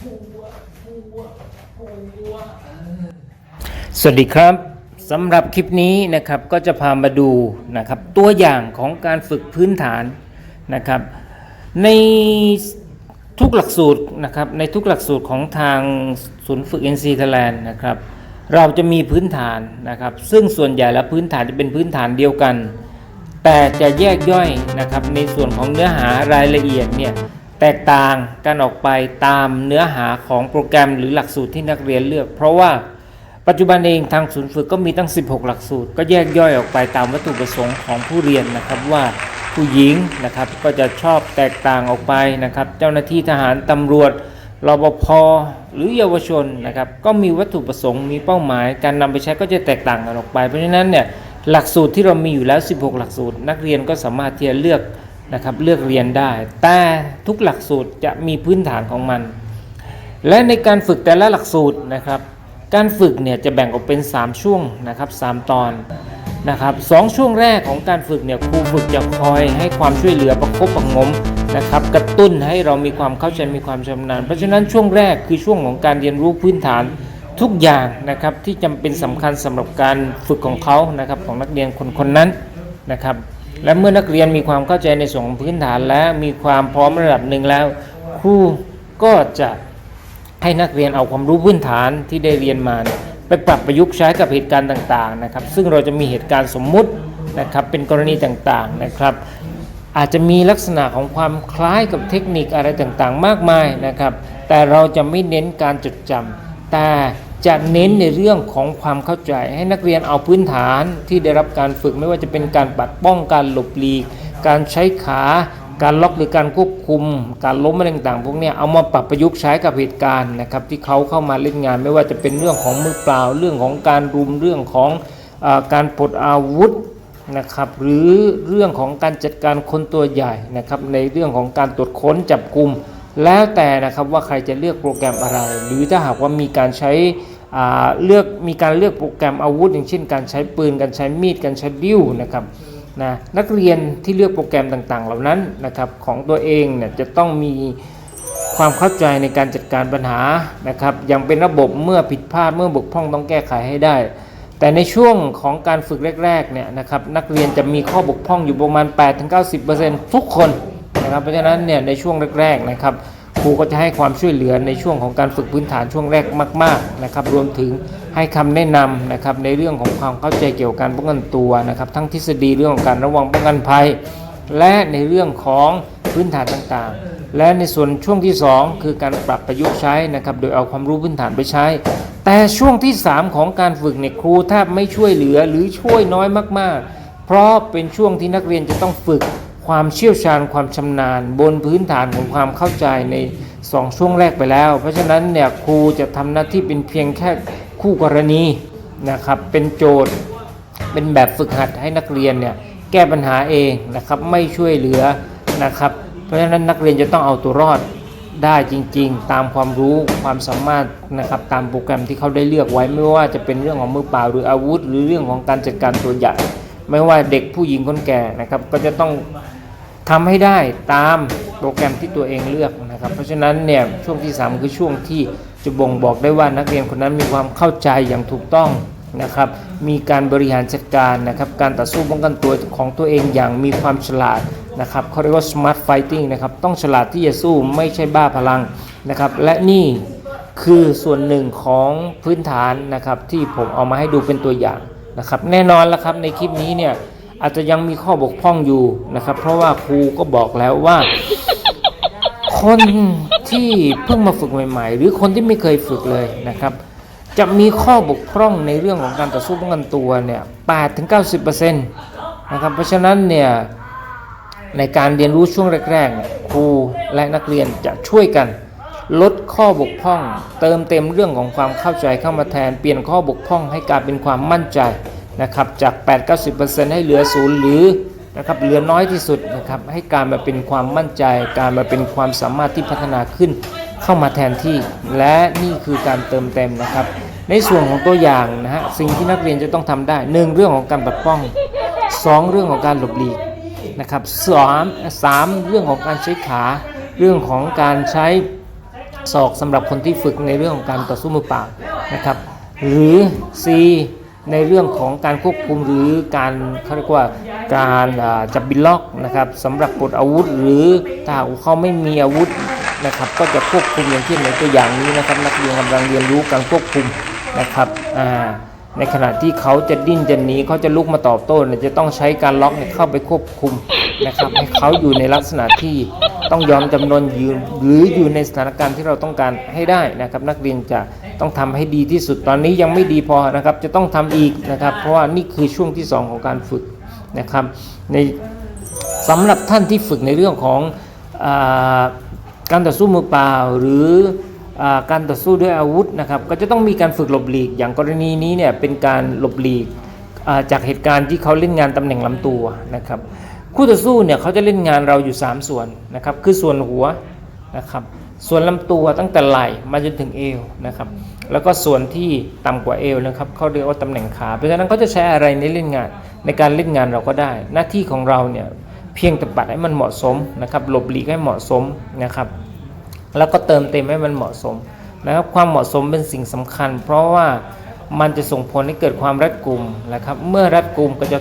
สวัสดีครับสำหรับคลิปนี้นะครับก็จะพามาดูนะครับตัวอย่างของการฝึกพื้นฐานนะครับ ในทุกหลักสูตรนะครับในทุกหลักสูตรของทางศูนย์ฝึก NC Thailand นะครับเราจะมีพื้นฐานนะครับ ซึ่งส่วนใหญ่แล้วพื้นฐานจะเป็นพื้นฐานเดียวกัน แต่จะแยกย่อยนะครับในส่วนของเนื้อหารายละเอียดเนี่ย แตกต่างกันออกไปตามเนื้อหาของโปรแกรมหรือหลักสูตรที่นักเรียนเลือก เพราะว่าปัจจุบันเองทางศูนย์ฝึกก็มีตั้ง 16 หลักสูตร ก็แยกย่อยออกไปตามวัตถุประสงค์ของผู้เรียนนะครับว่าผู้หญิงนะครับก็จะชอบแตกต่างออกไปนะครับ เจ้าหน้าที่ทหารตำรวจรปภหรือเยาวชนนะครับก็มีวัตถุประสงค์มีเป้าหมาย การนำไปใช้ก็จะแตกต่างกันออกไป เพราะฉะนั้นเนี่ยหลักสูตรที่เรามีอยู่แล้ว 16 หลักสูตร นักเรียนก็สามารถที่จะเลือก นะครับเลือกเรียนได้ แต่ทุกหลักสูตรจะมีพื้นฐานของมัน และในการฝึกแต่ละหลักสูตรนะครับ การฝึกเนี่ยจะแบ่งออกเป็น 3 ช่วงนะครับ3ตอนนะครับสองช่วงแรกของการฝึกเนี่ยครูฝึกจะคอยให้ความช่วยเหลือประคบประงมนะครับกระตุ้นให้เรามีความเข้าใจมีความชำนาญ เพราะฉะนั้นช่วงแรกคือช่วงของการเรียนรู้พื้นฐานทุกอย่างนะครับที่จำเป็นสำคัญสำหรับการฝึกของเขานะครับของนักเรียนคนคนๆนั้นนะครับ และเมื่อนักเรียนมีความเข้าใจในส่วนของพื้นฐานและมีความพร้อมระดับหนึ่งแล้ว ครูก็จะให้นักเรียนเอาความรู้พื้นฐานที่ได้เรียนมาไปปรับประยุกต์ใช้กับเหตุการณ์ต่างๆนะครับ ซึ่งเราจะมีเหตุการณ์สมมุตินะครับเป็นกรณีต่างๆนะครับ อาจจะมีลักษณะของความคล้ายกับเทคนิคอะไรต่างๆ มากมายนะครับ แต่เราจะไม่เน้นการจดจำแต่ จะเน้นในเรื่องของความเข้าใจ ให้นักเรียนเอาพื้นฐานที่ได้รับการฝึกไม่ว่าจะเป็นการปัดป้องการหลบหลีก การใช้ขา การล็อกหรือการควบคุม การล้มอะไรต่างๆพวกนี้เอามาปรับประยุกต์ใช้กับเหตุการณ์นะครับที่เขาเข้ามาเล่นงาน ไม่ว่าจะเป็นเรื่องของมือเปล่า เรื่องของการรุมเรื่องของอการปลดอาวุธนะครับหรือเรื่องของการจัดการคนตัวใหญ่นะครับในเรื่องของการตรวจค้นจับกลุ่มแล้วแต่นะครับว่าใครจะเลือกโปรแกรมอะไร หรือถ้าหากว่ามีการใช้ เลือกมีการเลือกโปรแกรมอาวุธ อย่างเช่น การใช้ปืน การใช้มีด การใช้ดิ้วนะครับนะนักเรียนที่เลือกโปรแกรมต่างๆ เหล่านั้นนะครับของตัวเองเนี่ยจะต้องมีความเข้าใจในการจัดการปัญหานะครับอย่างเป็นระบบเมื่อผิดพลาดเมื่อบกพร่องต้องแก้ไขให้ได้ แต่ในช่วงของการฝึกแรกๆเนี่ยนะครับนักเรียนจะมีข้อบกพร่องอยู่ประมาณ 8-90%ทุกคนนะครับเพราะฉะนั้นเนี่ยในช่วงแรกๆนะครับ ครูก็จะให้ความช่วยเหลือในช่วงของการฝึกพื้นฐานช่วงแรกมาก ๆนะครับ รวมถึงให้คำแนะนำนะครับในเรื่องของความเข้าใจเกี่ยวกับการป้องกันตัวนะครับ ทั้งทฤษฎีเรื่องของการระวังป้องกันภัย และในเรื่องของพื้นฐานต่างๆ และในส่วนช่วงที่ 2 คือการปรับประยุกต์ใช้นะครับ โดยเอาความรู้พื้นฐานไปใช้ แต่ช่วงที่ 3 ของการฝึกเนี่ยครูแทบไม่ช่วยเหลือหรือช่วยน้อยมากๆ เพราะเป็นช่วงที่นักเรียนจะต้องฝึก ความเชี่ยวชาญความชำนาญ บนพื้นฐานของความเข้าใจใน2ช่วงแรกไปแล้ว เพราะฉะนั้นเนี่ยครูจะทำหน้าที่เป็นเพียงแค่คู่กรณีนะครับเป็นโจทย์เป็นแบบฝึกหัดให้นักเรียนเนี่ยแก้ปัญหาเองนะครับไม่ช่วยเหลือนะครับเพราะฉะนั้นนักเรียนจะต้องเอาตัวรอดได้จริงๆ ตามความรู้ความสามารถนะครับตามโปรแกรมที่เขาได้เลือกไว้ไม่ว่าจะเป็นเรื่องของมือเปล่าหรืออาวุธ หรือเรื่องของการจัดการตัวใหญ่ไม่ว่าเด็กผู้หญิงคนแก่นะครับก็จะต้อง ทำให้ได้ตามโปรแกรมที่ตัวเองเลือกนะครับ เพราะฉะนั้นเนี่ยช่วงที่ 3 คือช่วงที่จะบ่งบอกได้ว่านักเรียนคนนั้นมีความเข้าใจอย่างถูกต้องนะครับ มีการบริหารจัดการนะครับ การต่อสู้ป้องกันตัวของตัวเองอย่างมีความฉลาดนะครับเขาเรียกว่า smart fighting นะครับ ต้องฉลาดที่จะสู้ไม่ใช่บ้าพลังนะครับ และนี่คือส่วนหนึ่งของพื้นฐานนะครับที่ผมเอามาให้ดูเป็นตัวอย่างนะครับ แน่นอนแล้วครับในคลิปนี้เนี่ย อาจจะยังมีข้อบกพร่องอยู่นะครับ เพราะว่าครูก็บอกแล้วว่า คนที่เพิ่งมาฝึกใหม่ ๆ หรือคนที่ไม่เคยฝึกเลยนะครับ จะมีข้อบกพร่องในเรื่องของการต่อสู้ป้องกันตัวเนี่ย8ถึง90%นะครับเพราะฉะนั้นเนี่ยในการเรียนรู้ช่วงแรกๆเนี่ยครูและนักเรียนจะช่วยกัน ลดข้อบกพร่อง เติมเต็มเรื่องของความเข้าใจเข้ามาแทน เปลี่ยนข้อบกพร่องให้กลายเป็นความมั่นใจ นะครับจาก 8-90%ให้เหลือศูนย์หรือนะครับเหลือน้อยที่สุดนะครับให้การมาเป็นความมั่นใจ การมาเป็นความสามารถที่พัฒนาขึ้นเข้ามาแทนที่ และนี่คือการเติมเต็มนะครับ ในส่วนของตัวอย่างนะฮะสิ่งที่นักเรียนจะต้องทำได้หนึ่งเรื่องของการปัดป้องสองเรื่องของการหลบหลีกนะครับสามสามเรื่องของการใช้ขาเรื่องของการใช้ศอกสำหรับคนที่ฝึกในเรื่องของการต่อสู้มือเปล่านะครับหรือ C ในเรื่องของการควบคุมหรือการเขาเรียกว่าการจับบิลล็อกนะครับสำหรับปลดอาวุธหรือถ้าเขาไม่มีอาวุธนะครับ ก็จะควบคุมอย่างที่ในตัวอย่างนี้นะครับ นักเรียนกำลังเรียนรู้การควบคุมนะครับในขณะที่เขาจะดิ้นจะหนีเขาจะลุกมาตอบโต้นจะต้องใช้การล็อกเข้าไปควบคุม นะครับให้เขาอยู่ในลักษณะที่ต้องยอมจำนนยืนหรืออยู่ในสถานการณ์ที่เราต้องการให้ได้นะครับ นักเรียนจะต้องทำให้ดีที่สุดตอนนี้ยังไม่ดีพอนะครับ จะต้องทำอีกนะครับ เพราะว่านี่คือช่วงที่ 2 ของการฝึกนะครับ ในสำหรับท่านที่ฝึกในเรื่องของอการต่อสู้มือเปล่าหรืออการต่อสู้ด้วยอาวุธนะครับก็จะต้องมีการฝึกหลบหลีก อย่างกรณีนี้เนี่ยเป็นการหลบหลีกจากเหตุการณ์ที่เขาเล่นงานตำแหน่งลำตัวนะครับ คู่ต่อสู้เนี่ยเขาจะเล่นงานเราอยู่ 3 ส่วนนะครับ คือส่วนหัวนะครับ ส่วนลำตัวตั้งแต่ไหล่มาจนถึงเอวนะครับ แล้วก็ส่วนที่ต่ำกว่าเอวนะครับเขาเรียกว่าตำแหน่งขา เพราะฉะนั้นเขาจะใช้อะไรในเล่นงานในการเล่นงานเราก็ได้ หน้าที่ของเราเนี่ยเพียงแต่ปัดให้มันเหมาะสมนะครับ หลบหลีกให้เหมาะสมนะครับ แล้วก็เติมเต็มให้มันเหมาะสมนะครับ ความเหมาะสมเป็นสิ่งสำคัญ เพราะว่ามันจะส่งผลให้เกิดความรัดกุมนะครับ เมื่อรัดกุมก็จะ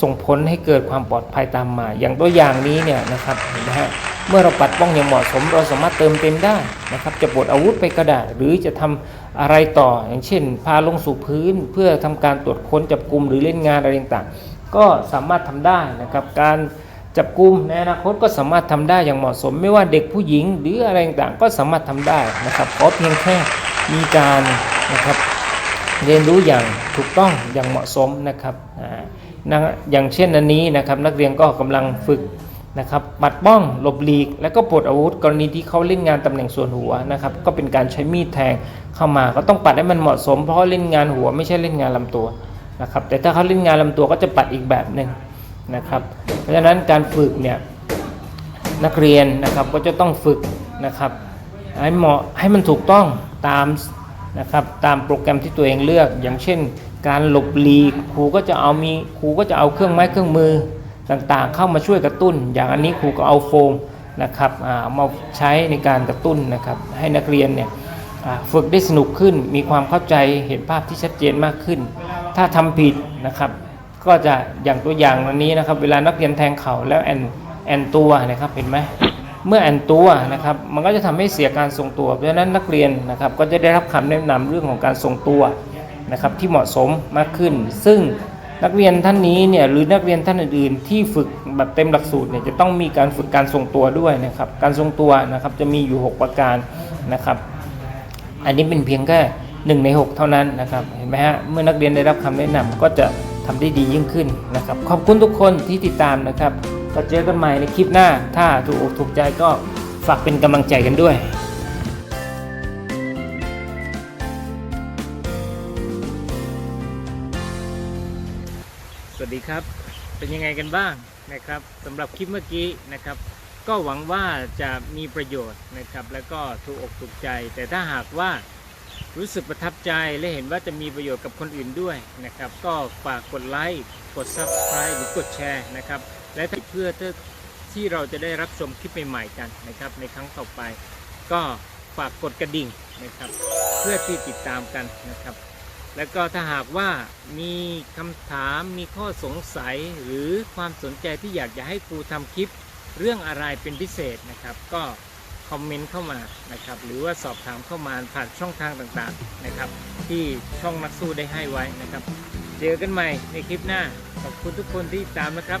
ส่งผลให้เกิดความปลอดภัยตามมา อย่างตัวอย่างนี้เนี่ยนะครับเห็นไหมฮะเมื่อเราปัดป้องอย่างเหมาะสม เราสามารถเติมเต็มได้นะครับ จะปลดอาวุธไปก็ได้หรือจะทำอะไรต่อ อย่างเช่น พาลงสู่พื้น เพื่อทำการตรวจค้นจับกลุ่มหรือเล่นงานอะไรต่างๆ ก็สามารถทำได้นะครับ การจับกลุ่มในอนาคตก็สามารถทำได้อย่างเหมาะสม ไม่ว่าเด็กผู้หญิงหรืออะไรต่างๆ ก็สามารถทำได้นะครับขอเพียงแค่มีการนะครับเรียนรู้อย่างถูกต้องอย่างเหมาะสมนะครับอ่า นะอย่างเช่นอันนี้นะครับนักเรียนก็กำลังฝึกนะครับปัดป้องหลบหลีก แล้วก็ปลดอาวุธ กรณีที่เขาเล่นงานตำแหน่งส่วนหัวนะครับก็เป็นการใช้มีดแทงเข้ามาก็ต้องปัดให้มันเหมาะสม เพราะเล่นงานหัวไม่ใช่เล่นงานลำตัวนะครับแต่ถ้าเขาเล่นงานลำตัวก็จะปัดอีกแบบหนึ่งนะครับเพราะฉะนั้นการฝึกเนี่ยนักเรียนนะครับก็จะต้องฝึกนะครับให้เหมาะให้มันถูกต้องตาม นะครับตามโปรแกรมที่ตัวเองเลือก อย่างเช่น การหลบหลีกครูก็จะเอามีครูก็จะเอาเครื่องไม้เครื่องมือต่างๆ เข้ามาช่วยกระตุ้น อย่างอันนี้ครูก็เอาโฟมนะครับเอามาใช้ในการกระตุ้นนะครับให้นักเรียนเนี่ยฝึกได้สนุกขึ้น มีความเข้าใจเห็นภาพที่ชัดเจนมากขึ้น ถ้าทำผิดนะครับก็จะอย่างตัวอย่างวันนี้นะครับ เวลานักเรียนแทงเข่าแล้วแอนแอนตัวนะครับเห็นไหม เมื่อแอนตัวนะครับมันก็จะทำให้เสียการทรงตัว เพราะฉะนั้นนักเรียนนะครับก็จะได้รับคำแนะนำเรื่องของการทรงตัวนะครับที่เหมาะสมมากขึ้น ซึ่งนักเรียนท่านนี้เนี่ยหรือนักเรียนท่านอื่นๆ ที่ฝึกแบบเต็มหลักสูตรเนี่ยจะต้องมีการฝึกการทรงตัวด้วยนะครับการทรงตัวนะครับจะมีอยู่ 6 ประการนะครับ อันนี้เป็นเพียงแค่หนึ่งใน 6 เท่านั้นนะครับเห็นไหมฮะเมื่อนักเรียนได้รับคำแนะนำก็จะทำได้ดียิ่งขึ้นนะครับขอบคุณทุกคนที่ติดตามนะครับ ก็เจอกันใหม่ในคลิปหน้า ถ้าถูกอกถูกใจก็ฝากเป็นกำลังใจกันด้วยสวัสดีครับ เป็นยังไงกันบ้างนะครับสำหรับคลิปเมื่อกี้นะครับ ก็หวังว่าจะมีประโยชน์นะครับ แล้วก็ถูกอกถูกใจ แต่ถ้าหากว่ารู้สึกประทับใจและเห็นว่าจะมีประโยชน์กับคนอื่นด้วยนะครับ ก็ฝากกดไลค์กด Subscribe หรือกดแชร์นะครับ และเพื่อที่เราจะได้รับชมคลิปใหม่ๆกันนะครับ ในครั้งต่อไป ก็ฝากกดกระดิ่งนะครับ เพื่อที่ติดตามกันนะครับ แล้วก็ถ้าหากว่ามีคำถามมีข้อสงสัยหรือความสนใจที่อยากจะให้ครูทำคลิปเรื่องอะไรเป็นพิเศษนะครับ ก็คอมเมนต์เข้ามานะครับ หรือว่าสอบถามเข้ามาผ่านช่องทางต่างๆนะครับ ที่ช่องนักสู้ได้ให้ไว้นะครับ เจอกันใหม่ในคลิปหน้า ขอบคุณทุกคนที่ติดตามนะครับ